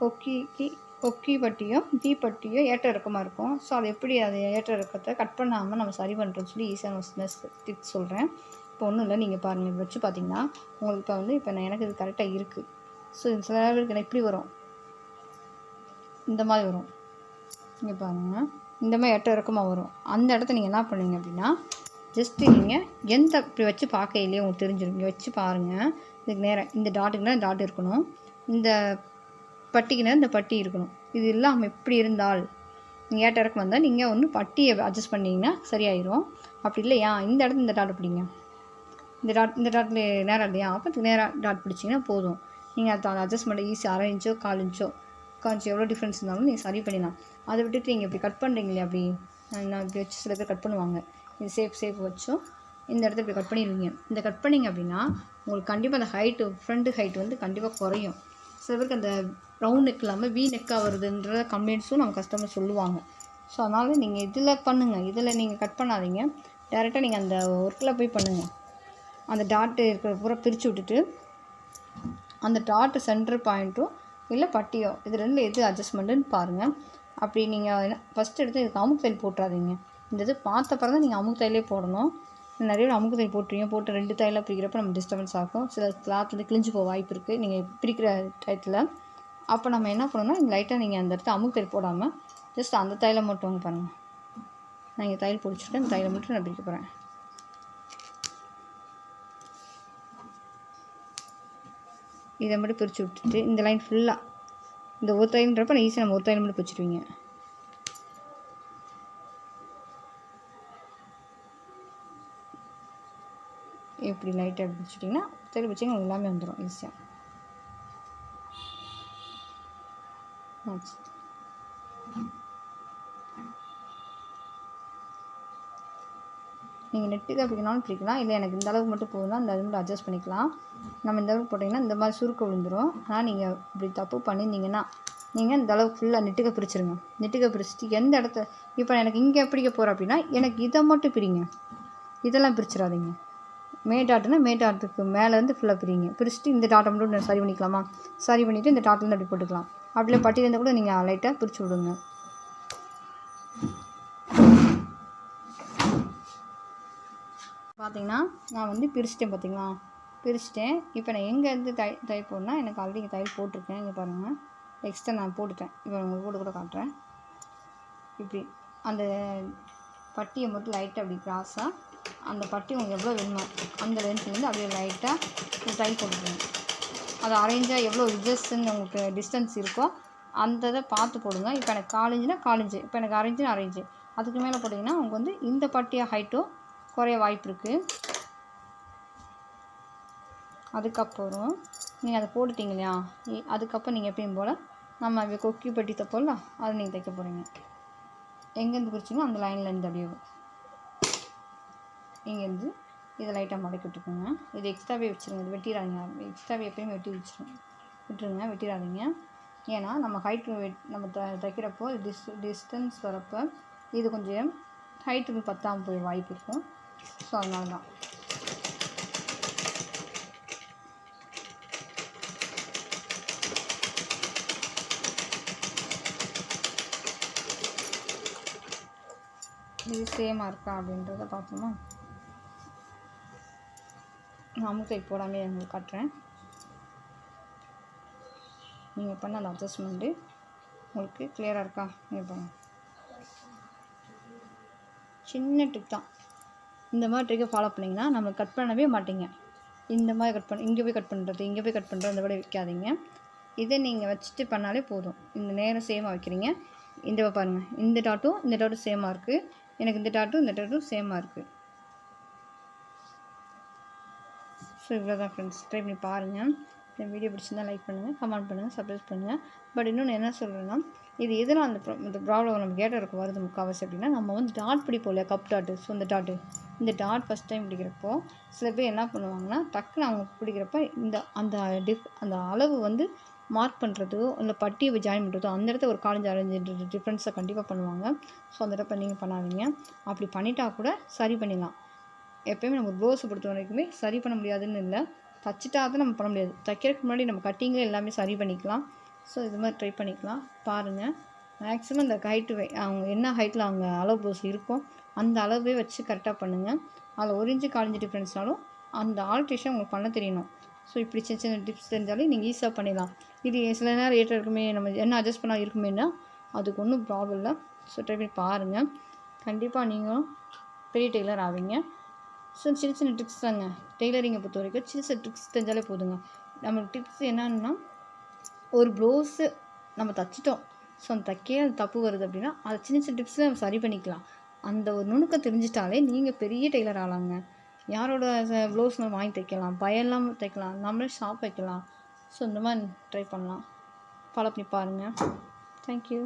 கொக்கிக்கு கொக்கி பட்டியும் தீப்பட்டியும் ஏற்ற இறக்கமாக இருக்கும். ஸோ அது எப்படி அது ஏற்ற இறக்கத்தை கட் பண்ணாமல் நம்ம சரி பண்ணுறோன்னு சொல்லி ஈஸியான டிப்ஸ் சொல்கிறேன் இப்போ ஒன்றும் இல்லை நீங்கள் பாருங்கள் வச்சு பார்த்தீங்கன்னா உங்களுக்கு இப்போ வந்து இப்போ நான் எனக்கு இது கரெக்டாக இருக்குது ஸோ சில நேரங்களுக்கு எனக்கு இப்படி வரும். இந்த மாதிரி வரும். இங்கே பாருங்கள் இந்த மாதிரி ஏற்ற இறக்கமாக வரும். அந்த இடத்த நீங்கள் என்ன பண்ணுவீங்க அப்படின்னா ஜஸ்ட்டு நீங்கள் எந்த இப்படி வச்சு பார்க்கையிலேயே உங்களுக்கு தெரிஞ்சிடும். வச்சு பாருங்கள் இதுக்கு நேரம் இந்த டாட்டுக்குனா டாட் இருக்கணும். இந்த பட்டிக்குனா இந்த பட்டி இருக்கணும். இது இல்லாமல் இப்படி இருந்தால் நீங்கள் ஏட்ட இறக்கம் வந்தால் நீங்கள் ஒன்று பட்டியை அட்ஜஸ்ட் பண்ணிங்கன்னா சரியாயிரும். அப்படி இல்லையா? இந்த இடத்துல இந்த டாட் பிடிங்க. இந்த டாட் இந்த டாட்டில் நேரம் இல்லையா? அப்போ நேராக டாட் பிடிச்சிங்கன்னா போதும். நீங்கள் அதை அட்ஜஸ்ட்மெண்ட் ஈஸி அரை இன்ச்சோ கால் இன்ச்சோ கொஞ்சம் எவ்வளோ டிஃப்ரென்ஸ் இருந்தாலும் நீங்கள் சரி பண்ணிடலாம். அதை விட்டுட்டு நீங்கள் இப்படி கட் பண்ணுறீங்களே அப்படி நான் நான் இப்படி வச்சு சில பேர் கட் பண்ணுவாங்க. இது சேஃப் சேஃப் வச்சோம் இந்த இடத்துல இப்படி கட் பண்ணிடுவீங்க. இந்த கட் பண்ணிங்க அப்படின்னா உங்களுக்கு கண்டிப்பாக அந்த ஹைட்டு ஃப்ரண்ட் ஹைட் வந்து கண்டிப்பாக குறையும். சில பேருக்கு அந்த ரவுண்ட் நெக் இல்லாமல் வி நெக்காக வருதுன்ற கம்ப்ளைண்ட்ஸும் நம்ம கஸ்டமர் சொல்லுவாங்க. ஸோ அதனால் நீங்கள் இதில் பண்ணுங்கள் இதில் நீங்கள் கட் பண்ணாதீங்க. டேரெக்டாக நீங்கள் அந்த ஒர்க்கில் போய் பண்ணுங்கள் அந்த டாட்டு இருக்கிற பூரா பிரித்து விட்டுட்டு அந்த டாட்டு சென்டர் பாயிண்ட்டும் இல்லை பட்டியோ இது ரெண்டில் எது அட்ஜஸ்ட்மெண்ட்டுன்னு பாருங்கள் அப்படி நீங்கள் ஃபஸ்ட்டு எடுத்து இதுக்கு அமுக்கு தையல் போட்டுறாதீங்க. இந்த இது பார்த்த பிறகு தான் நீங்கள் அமுக்கு தையலே போடணும். நிறைய பேர் அமுக்கு தையல் போட்டுருவீங்க போட்டு ரெண்டு தையலாக பிரிக்கிறப்ப நம்ம டிஸ்டர்பன்ஸ் ஆகும். சில கிளாத் வந்து கிழிஞ்சு போக வாய்ப்பு இருக்குது நீங்கள் பிரிக்கிற டயத்தில் அப்போ நம்ம என்ன பண்ணணும்னா லைட்டாக நீங்கள் அந்த இடத்துல அமுக்கு தையல் போடாமல் ஜஸ்ட் அந்த தையலை மட்டும் வாங்க பாருங்கள் நான் இங்கே தையல் பிடிச்சிட்டு அந்த தையலை மட்டும் நான் பிரிக்க போகிறேன் இதை மட்டும் பிரித்து விட்டுட்டு இந்த லைன் ஃபுல்லாக இந்த ஒரு தையல்ன்றப்ப நான் ஈஸியாக நம்ம ஒரு தையல் மட்டும் பிடிச்சிருவீங்க இப்படி லைட்டாக அப்படி வச்சுட்டிங்கன்னா தெளி உங்களுக்கு எல்லாமே வந்துடும் ஈஸியாக நீங்கள் நெட்டுக்கு பிடிக்கனாலும் பிடிக்கலாம். இல்லை எனக்கு இந்த அளவுக்கு மட்டும் போதும்னா இந்த அளவுக்கு அட்ஜஸ்ட் பண்ணிக்கலாம். நம்ம இந்த அளவுக்கு போட்டிங்கன்னா இந்த மாதிரி சுருக்க விழுந்துடும் ஆனால் நீங்கள் இப்படி தப்பு பண்ணியிருந்தீங்கன்னா நீங்கள் இந்த அளவுக்கு ஃபுல்லாக நெட்டுக்க பிரிச்சுருங்க. நெட்டுக்க பிரிச்சுட்டு எந்த இடத்த இப்போ எனக்கு இங்கே பிடிக்க போகிறோம் அப்படின்னா எனக்கு இதை மட்டும் பிடிங்க இதெல்லாம் பிரிச்சிடாதீங்க. மே டாட்டுனா மே டாட்டுக்கு மேலேருந்து ஃபுல்லாக பிரிங்க. பிரிச்சுட்டு இந்த டாட்டை மட்டும் சரி பண்ணிக்கலாமா? சரி பண்ணிவிட்டு இந்த டாட்டில் அப்படி போட்டுக்கலாம். அப்படியே பட்டியிலேருந்து கூட நீங்கள் லைட்டாக பிரித்து விடுங்க. பார்த்தீங்கன்னா நான் வந்து பிரிச்சிட்டேன் பார்த்தீங்களா பிரிச்சிட்டேன். இப்போ நான் எங்கேருந்து தை தை போடனா எனக்கு ஆல்ரெடி இங்கே தையல் போட்டிருக்கேன். இங்கே பாருங்கள் எக்ஸ்ட்ரா நான் போட்டுட்டேன். இப்போ உங்களுக்கு போட்டு கூட காட்டுறேன். இப்படி. அந்த பட்டியை மட்டும் லைட்டாக அப்படி கிராஸாக அந்த பட்டி உங்களுக்கு எவ்வளோ வேணுமோ அந்த லென்த்லேருந்து அப்படியே லைட்டாக டைல் போட்டுக்கோங்க. அது அரேஞ்சாக எவ்வளோ ரிஜஸ்ன்னு உங்களுக்கு டிஸ்டன்ஸ் இருக்கோ அந்த இதை பார்த்து போடுங்க. இப்போ எனக்கு காலேஜ்னா காலேஜ் இப்போ எனக்கு அரேஞ்சுனா அரேஞ்சு அதுக்கு மேலே போட்டிங்கன்னா உங்களுக்கு வந்து இந்த பட்டிய ஹைட்டும் குறைய வாய்ப்பு இருக்குது அதுக்கப்புறம் நீங்கள் அதை போட்டுட்டீங்க இல்லையா? அதுக்கப்புறம் நீங்கள் எப்பயும் போல் நம்ம கொக்கி பட்டி தைப்போம்ல அதை நீங்கள் தைக்க போகிறீங்க எங்கேருந்து குறிச்சிங்களோ அந்த லைன்லேருந்து அப்படியே இங்கேருந்து இதை லைட்டாக மடக்கி விட்டுக்கோங்க இது எக்ஸ்ட்ராவே வச்சுருங்க. இது வெட்டிடாதீங்க. எக்ஸ்ட்ராவே எப்பயுமே வெட்டி வச்சிருங்க விட்டுருங்க. வெட்டிடாதீங்க. ஏன்னா நம்ம ஹைட் நம்ம த தைக்கிறப்போ டிஸ் டிஸ்டன்ஸ் வரப்போ இது கொஞ்சம் ஹைட்டுக்கு பத்தாமல் போய் வாய்ப்பு இருக்கும் ஸோ அதனால தான் இது சேமாக இருக்கா அப்படின்றத பார்ப்போமா? நான் அமுத்தை போடாமே உங்களுக்கு காட்டுறேன். நீங்கள் பண்ண அந்த அட்ஜஸ்ட்மெண்ட்டு உங்களுக்கு கிளியராக இருக்கா? நீங்கள் பாருங்க. சின்ன ட்ரிக் தான். இந்த மாதிரி ட்ரிக்கை ஃபாலோ பண்ணிங்கன்னா நம்ம கட் பண்ணவே மாட்டீங்க. இந்த மாதிரி கட் பண்ண இங்கே போய் கட் பண்ணுறது இங்கே போய் கட் பண்ணுறது அந்த மாதிரி வைக்காதீங்க. இதை நீங்கள் வச்சுட்டு பண்ணாலே போதும். இந்த நேரம் சேமாக வைக்கிறீங்க. இந்த பாருங்கள் இந்த டாட்டும் இந்த டாட்டும் சேமாக இருக்குது எனக்கு இந்த டாட்டும் இந்த டாட்டும் சேமாக இருக்குது ஸோ இவ்வளோ தான் ஃப்ரெண்ட்ஸ் ட்ரை பண்ணி பாருங்கள் என் வீடியோ பிடிச்சிருந்தா லைக் பண்ணுங்கள் கமெண்ட் பண்ணுங்கள் சப்ஸ்கிரைப் பண்ணுங்கள் பட் இன்னொன்று என்ன சொல்கிறேன்னா இது எதனால் அந்த இந்த ப்ராப்ளம் நம்ம கேட்டருக்கு வருது முக்கால்வாசி அப்படின்னா நம்ம வந்து டாட் பிடிப்போம் இல்லையா? கப் டாட்டு ஸோ இந்த டாட்டு இந்த டாட் ஃபஸ்ட் டைம் பிடிக்கிறப்போ சில பேர் என்ன பண்ணுவாங்கன்னா டக்குன்னு அவங்க பிடிக்கிறப்ப இந்த அந்த டிஃப் அந்த அளவு வந்து மார்க் பண்ணுறதோ இல்லை பட்டியை ஜாயின் பண்ணுறதோ அந்த இடத்த ஒரு காலேஜ் அரேஞ்ச் டிஃப்ரென்ஸை கண்டிப்பாக பண்ணுவாங்க. ஸோ அந்த இடத்த நீங்கள் பண்ணாதீங்க. அப்படி பண்ணிட்டா கூட சரி பண்ணிடலாம். எப்பயுமே நம்ம ப்ளவுஸை பொறுத்த வரைக்குமே சரி பண்ண முடியாதுன்னு இல்லை. தச்சுட்டா தான் நம்ம பண்ண முடியாது. தைக்கிறதுக்கு முன்னாடி நம்ம கட்டிங்கில் எல்லாமே சரி பண்ணிக்கலாம். ஸோ இது மாதிரி ட்ரை பண்ணிக்கலாம். பாருங்கள் மேக்ஸிமம் இந்த ஹைட்டு அவங்க என்ன ஹைட்டில் அவங்க அளவு ப்ளவுஸ் இருக்கோ அந்த அளவே வச்சு கரெக்டாக பண்ணுங்கள் அதில் ஒரு இன்ச்சு காலஞ்சு டிஃப்ரென்ஸ்னாலும் அந்த ஆல்ட்ரேஷன் உங்களுக்கு பண்ண தெரியணும். ஸோ இப்படி சின்ன சின்ன டிப்ஸ் தெரிஞ்சாலே நீங்கள் ஈஸியாக பண்ணிடலாம். இது சில நேரம் ஏற்ற இருக்குமே நம்ம என்ன அட்ஜஸ்ட் பண்ணால் இருக்குமேன்னா அதுக்கு ஒன்றும் ப்ராப்ளம் இல்லை. ஸோ ட்ரை பண்ணி பாருங்கள் கண்டிப்பாக நீங்களும் பெரிய டெய்லர் ஆவீங்க. ஸோ சின்ன சின்ன ட்ரிக்ஸ் தாங்க. டெய்லரிங்கை பொறுத்த வரைக்கும் சின்ன சின்ன ட்ரிக்ஸ் தெரிஞ்சாலே போதுங்க. நம்மளுக்கு டிப்ஸ் என்னன்னா ஒரு ப்ளவுஸு நம்ம தச்சிட்டோம். ஸோ அந்த தைக்கே அது தப்பு வருது அப்படின்னா அதை சின்ன சின்ன டிப்ஸில் நம்ம சரி பண்ணிக்கலாம். அந்த ஒரு நுணுக்கம் தெரிஞ்சிட்டாலே நீங்கள் பெரிய டெய்லர் ஆகலாங்க. யாரோட ப்ளவுஸ் நம்ம வாங்கி தைக்கலாம்? பயம்லாம் தைக்கலாம். நம்மளே ஷாப் வைக்கலாம் ஸோ இந்த மாதிரி ட்ரை பண்ணலாம். ஃபாலோ பண்ணி பாருங்கள் தேங்க்யூ